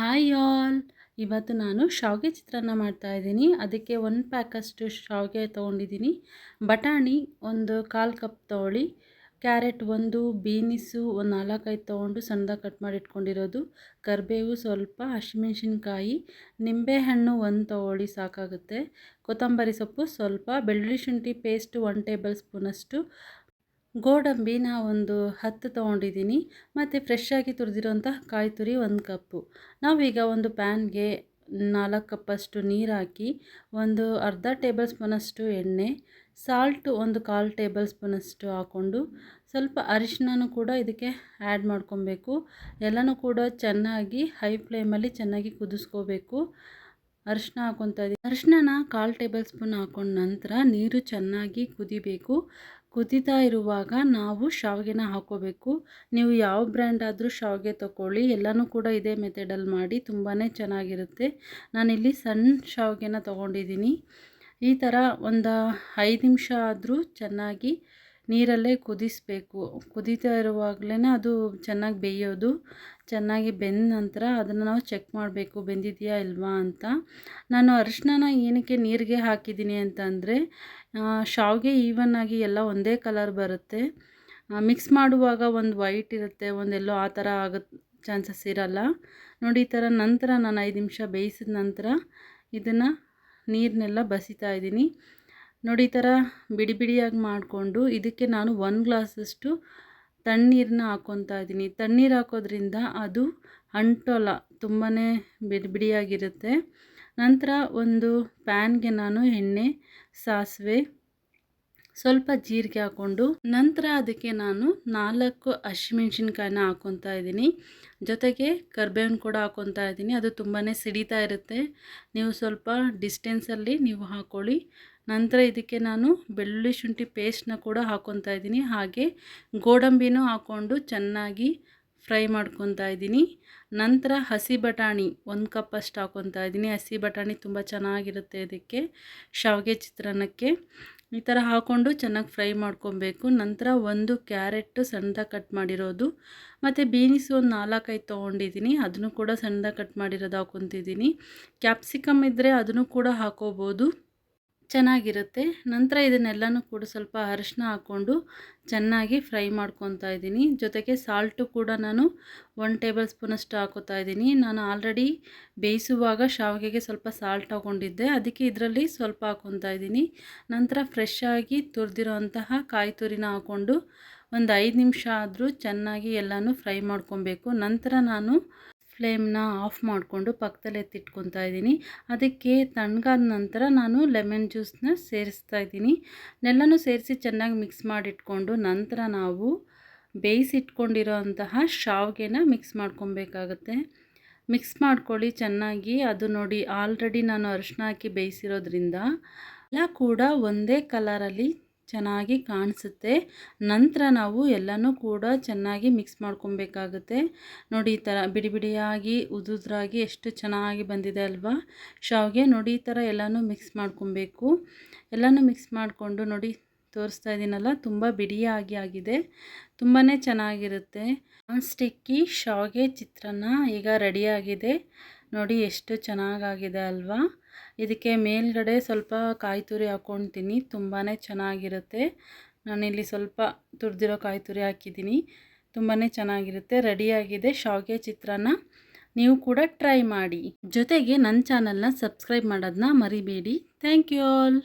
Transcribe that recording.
Hi all. ಇವತ್ತು ನಾನು ಶಾವಿಗೆ ಚಿತ್ರಾನ್ನ ಮಾಡ್ತಾಯಿದ್ದೀನಿ ಅದಕ್ಕೆ ಒಂದು ಪ್ಯಾಕಷ್ಟು ಶಾವಿಗೆ ತೊಗೊಂಡಿದ್ದೀನಿ. ಬಟಾಣಿ ಒಂದು ಕಾಲು ಕಪ್ ತೊಗೊಳ್ಳಿ ಕ್ಯಾರೆಟ್ ಒಂದು, ಬೀನಿಸು ಒಂದು ನಾಲ್ಕೈದು ತೊಗೊಂಡು ಸಣ್ಣದಾಗಿ ಕಟ್ ಮಾಡಿ ಇಟ್ಕೊಂಡಿರೋದು. ಕರಿಬೇವು ಸ್ವಲ್ಪ, ಹಸಿಮೆಣ್ಸಿನ್ಕಾಯಿ, ನಿಂಬೆಹಣ್ಣು ಒಂದು ತೊಗೊಳ್ಳಿ ಸಾಕಾಗುತ್ತೆ. ಕೊತ್ತಂಬರಿ ಸೊಪ್ಪು ಸ್ವಲ್ಪ, ಬೆಳ್ಳುಳ್ಳಿ ಶುಂಠಿ ಪೇಸ್ಟು ಒನ್ ಟೇಬಲ್ ಸ್ಪೂನಷ್ಟು ಗೋಡಂಬಿನ ಒಂದು ಹತ್ತು ತೊಗೊಂಡಿದ್ದೀನಿ ಮತ್ತು ಫ್ರೆಶ್ ಆಗಿ ತುರಿದಿರೋಂಥ ಕಾಯಿ ತುರಿ ಒಂದು ಕಪ್ಪು. ನಾವೀಗ ಒಂದು ಪ್ಯಾನ್ಗೆ ನಾಲ್ಕು ಕಪ್ಪಷ್ಟು ನೀರು ಹಾಕಿ, ಒಂದು ಅರ್ಧ ಟೇಬಲ್ ಸ್ಪೂನಷ್ಟು ಎಣ್ಣೆ ಸಾಲ್ಟ್ ಒಂದು ಕಾಲು ಟೇಬಲ್ ಸ್ಪೂನಷ್ಟು ಹಾಕ್ಕೊಂಡು ಸ್ವಲ್ಪ ಅರಿಶಿನೂ ಕೂಡ ಇದಕ್ಕೆ ಆ್ಯಡ್ ಮಾಡ್ಕೊಬೇಕು. ಎಲ್ಲನೂ ಕೂಡ ಚೆನ್ನಾಗಿ ಹೈ ಫ್ಲೇಮಲ್ಲಿ ಚೆನ್ನಾಗಿ ಕುದಿಸ್ಕೋಬೇಕು. ಅರಿಶಿನ ಹಾಕ್ಕೊತಾ ಇದ್ದೀನಿ ಅರಿಶಿನ ಕಾಲು ಟೇಬಲ್ ಸ್ಪೂನ್ ಹಾಕೊಂಡ ನಂತರ ನೀರು ಚೆನ್ನಾಗಿ ಕುದಿಬೇಕು. ಕುದೀತಾ ಇರುವಾಗ ನಾವು ಶಾವಿಗೆನ ಹಾಕೋಬೇಕು. ನೀವು ಯಾವ ಬ್ರ್ಯಾಂಡ್ ಆದರೂ ಶಾವಿಗೆ ತೊಗೊಳ್ಳಿ ಎಲ್ಲನೂ ಕೂಡ ಇದೇ ಮೆಥಡಲ್ಲಿ ಮಾಡಿ ತುಂಬಾ ಚೆನ್ನಾಗಿರುತ್ತೆ. ನಾನಿಲ್ಲಿ ಸಣ್ಣ ಶಾವಿಗೆನ ತೊಗೊಂಡಿದ್ದೀನಿ. ಈ ಥರ ಒಂದು ಐದು ನಿಮಿಷ ಆದರೂ ಚೆನ್ನಾಗಿ ನೀರಲ್ಲೇ ಕುದಿಸಬೇಕು. ಕುದೀತಾ ಇರುವಾಗಲೇ ಅದು ಚೆನ್ನಾಗಿ ಬೇಯೋದು. ಚೆನ್ನಾಗಿ ಬೆಂದ ನಂತರ ಅದನ್ನು ನಾವು ಚೆಕ್ ಮಾಡಬೇಕು, ಬೆಂದಿದೆಯಾ ಇಲ್ವಾ ಅಂತ. ನಾನು ಅರಿಶಿನ ಏನಕ್ಕೆ ನೀರಿಗೆ ಹಾಕಿದ್ದೀನಿ ಅಂತಂದರೆ ಶಾವಿಗೆ ಈವನ್ ಆಗಿ ಎಲ್ಲ ಒಂದೇ ಕಲರ್ ಬರುತ್ತೆ. ಮಿಕ್ಸ್ ಮಾಡುವಾಗ ಒಂದು ವೈಟ್ ಇರುತ್ತೆ, ಒಂದು ಎಲ್ಲೋ ಆ ಥರ ಆಗೋ ಚಾನ್ಸಸ್ ಇರಲ್ಲ. ನೋಡಿ ಈ ಥರ ನಂತರ ನಾನು ಐದು ನಿಮಿಷ ಬೇಯಿಸಿದ ನಂತರ ಇದನ್ನು ನೀರನ್ನೆಲ್ಲ ಬಸಿತಾ ಇದ್ದೀನಿ. ನೋಡಿ ಈ ಥರ ಬಿಡಿ ಬಿಡಿಯಾಗಿ ಮಾಡಿಕೊಂಡು ಇದಕ್ಕೆ ನಾನು ಒನ್ ಗ್ಲಾಸಷ್ಟು ತಣ್ಣೀರನ್ನ ಹಾಕ್ಕೊತಾ ಇದ್ದೀನಿ. ತಣ್ಣೀರು ಹಾಕೋದ್ರಿಂದ ಅದು ಅಂಟೋಲ್ಲ ತುಂಬಾ ಬಿಡಿ ಬಿಡಿಯಾಗಿರುತ್ತೆ. ನಂತರ ಒಂದು ಪ್ಯಾನ್ಗೆ ನಾನು ಎಣ್ಣೆ, ಸಾಸಿವೆ, ಸ್ವಲ್ಪ ಜೀರಿಗೆ ಹಾಕ್ಕೊಂಡು ನಂತರ ಅದಕ್ಕೆ ನಾನು ನಾಲ್ಕು ಹಸಿಮೆಣ್ಸಿನ್ಕಾಯಿನ ಹಾಕ್ಕೊತಾ ಇದ್ದೀನಿ. ಜೊತೆಗೆ ಕರ್ಬೇವಿನ ಕೂಡ ಹಾಕ್ಕೊತಾ ಇದ್ದೀನಿ. ಅದು ತುಂಬಾ ಸಿಡಿತಾ ಇರುತ್ತೆ. ನೀವು ಸ್ವಲ್ಪ ಡಿಸ್ಟೆನ್ಸಲ್ಲಿ ನೀವು ಹಾಕ್ಕೊಳ್ಳಿ ನಂತರ ಇದಕ್ಕೆ ನಾನು ಬೆಳ್ಳುಳ್ಳಿ ಶುಂಠಿ ಪೇಸ್ಟ್ನ ಕೂಡ ಹಾಕ್ಕೊತಾ ಇದ್ದೀನಿ. ಹಾಗೆ ಗೋಡಂಬಿನೂ ಹಾಕ್ಕೊಂಡು ಚೆನ್ನಾಗಿ ಫ್ರೈ ಮಾಡ್ಕೊತಾ ಇದ್ದೀನಿ. ನಂತರ ಹಸಿ ಬಟಾಣಿ ಒಂದು ಕಪ್ ಅಷ್ಟು ಹಾಕ್ಕೊತಾ ಇದ್ದೀನಿ. ಹಸಿ ಬಟಾಣಿ ತುಂಬ ಚೆನ್ನಾಗಿರುತ್ತೆ ಇದಕ್ಕೆ, ಶಾವಿಗೆ ಚಿತ್ರಾನ್ನಕ್ಕೆ. ಈ ಥರ ಹಾಕ್ಕೊಂಡು ಚೆನ್ನಾಗಿ ಫ್ರೈ ಮಾಡ್ಕೊಬೇಕು ನಂತರ ಒಂದು ಕ್ಯಾರೆಟ್ಟು ಸಣ್ಣದಾಗಿ ಕಟ್ ಮಾಡಿರೋದು. ಮತ್ತು ಬೀನ್ಸ್ ಒಂದು ನಾಲ್ಕೈದು ತೊಗೊಂಡಿದ್ದೀನಿ. ಅದನ್ನು ಕೂಡ ಸಣ್ಣದಾಗಿ ಕಟ್ ಮಾಡಿರೋದು ಹಾಕ್ಕೊತಿದ್ದೀನಿ ಕ್ಯಾಪ್ಸಿಕಮ್ ಇದ್ದರೆ ಅದನ್ನು ಕೂಡ ಹಾಕೋಬೋದು. ಚೆನ್ನಾಗಿರುತ್ತೆ. ನಂತರ ಇದನ್ನೆಲ್ಲನೂ ಕೂಡ ಸ್ವಲ್ಪ ಅರಿಶಿನ ಹಾಕ್ಕೊಂಡು ಚೆನ್ನಾಗಿ ಫ್ರೈ ಮಾಡ್ಕೊತಾ ಇದ್ದೀನಿ. ಜೊತೆಗೆ ಸಾಲ್ಟು ಕೂಡ ನಾನು ಒನ್ ಟೇಬಲ್ ಸ್ಪೂನಷ್ಟು ಹಾಕೋತಾ ಇದ್ದೀನಿ. ನಾನು ಆಲ್ರೆಡಿ ಬೇಯಿಸುವಾಗ ಶಾವಿಗೆಗೆ ಸ್ವಲ್ಪ ಸಾಲ್ಟ್ ತಗೊಂಡಿದ್ದೆ. ಅದಕ್ಕೆ ಇದರಲ್ಲಿ ಸ್ವಲ್ಪ ಹಾಕ್ಕೊತಾ ಇದ್ದೀನಿ. ನಂತರ ಫ್ರೆಶ್ ಆಗಿ ತುರಿದಿರೋಂತಹ ಕಾಯಿ ತುರಿನ ಹಾಕ್ಕೊಂಡು ಒಂದು ಐದು ನಿಮಿಷ ಆದರೂ ಚೆನ್ನಾಗಿ ಎಲ್ಲನೂ ಫ್ರೈ ಮಾಡ್ಕೊಬೇಕು. ನಂತರ ನಾನು ಫ್ಲೇಮ್ನ ಆಫ್ ಮಾಡಿಕೊಂಡು ಪಕ್ಕದಲ್ಲೇ ಎತ್ತಿಟ್ಕೊತಾ ಇದ್ದೀನಿ. ಅದಕ್ಕೆ ತಣ್ಣಗಾದ ನಂತರ ನಾನು ಲೆಮನ್ ಜ್ಯೂಸನ್ನ ಸೇರಿಸ್ತಾ ಇದ್ದೀನಿ. ನೆಲ್ಲನೂ ಸೇರಿಸಿ ಚೆನ್ನಾಗಿ ಮಿಕ್ಸ್ ಮಾಡಿಟ್ಕೊಂಡು ನಂತರ ನಾವು ಬೇಯಿಸಿಟ್ಕೊಂಡಿರೋ ಅಂತಹ ಶಾವಿಗೆನ ಮಿಕ್ಸ್ ಮಾಡ್ಕೊಬೇಕಾಗತ್ತೆ. ಮಿಕ್ಸ್ ಮಾಡ್ಕೊಳ್ಳಿ ಚೆನ್ನಾಗಿ. ಅದು ನೋಡಿ ಆಲ್ರೆಡಿ ನಾನು ಅರಿಶಿನ ಹಾಕಿ ಬೇಯಿಸಿರೋದ್ರಿಂದ ಎಲ್ಲ ಕೂಡ ಒಂದೇ ಕಲರಲ್ಲಿ ಚೆನ್ನಾಗಿ ಕಾಣಿಸುತ್ತೆ. ನಂತರ ನಾವು ಎಲ್ಲನೂ ಕೂಡ ಚೆನ್ನಾಗಿ ಮಿಕ್ಸ್ ಮಾಡ್ಕೊಬೇಕಾಗುತ್ತೆ. ನೋಡಿ, ಈ ಥರ ಬಿಡಿ ಬಿಡಿಯಾಗಿ, ಉದುದ್ರಾಗಿ ಎಷ್ಟು ಚೆನ್ನಾಗಿ ಬಂದಿದೆ ಅಲ್ವಾ? ಶಾವಿಗೆ ನೋಡಿ, ಈ ಥರ ಎಲ್ಲನೂ ಮಿಕ್ಸ್ ಮಾಡ್ಕೊಬೇಕು. ಎಲ್ಲನೂ ಮಿಕ್ಸ್ ಮಾಡಿಕೊಂಡು ನೋಡಿ, ತೋರಿಸ್ತಾ ಇದ್ದೀನಲ್ಲ, ತುಂಬ ಬಿಡಿಯಾಗಿ ಆಗಿದೆ. ತುಂಬಾ ಚೆನ್ನಾಗಿರುತ್ತೆ. ನಾನ್ ಸ್ಟಿಕ್ಕಿ ಶಾವಿಗೆ ಚಿತ್ರಾನ್ನ ಈಗ ರೆಡಿಯಾಗಿದೆ ನೋಡಿ, ಎಷ್ಟು ಚೆನ್ನಾಗಾಗಿದೆ ಅಲ್ವಾ? ಇದಕ್ಕೆ ಮೇಲ್ಗಡೆ ಸ್ವಲ್ಪ ಕಾಯಿ ತುರಿ ತುಂಬಾ ಚೆನ್ನಾಗಿರುತ್ತೆ. ನಾನಿಲ್ಲಿ ಸ್ವಲ್ಪ ತುರಿದಿರೋ ಕಾಯಿ ತುರಿ ಹಾಕಿದ್ದೀನಿ. ತುಂಬಾ ಚೆನ್ನಾಗಿರುತ್ತೆ. ರೆಡಿಯಾಗಿದೆ ಶಾವಿಗೆ ಚಿತ್ರಾನ್ನ. ನೀವು ಕೂಡ ಟ್ರೈ ಮಾಡಿ. ಜೊತೆಗೆ ನನ್ನ ಚಾನಲ್ನ ಸಬ್ಸ್ಕ್ರೈಬ್ ಮಾಡೋದನ್ನ ಮರಿಬೇಡಿ. Thank you all.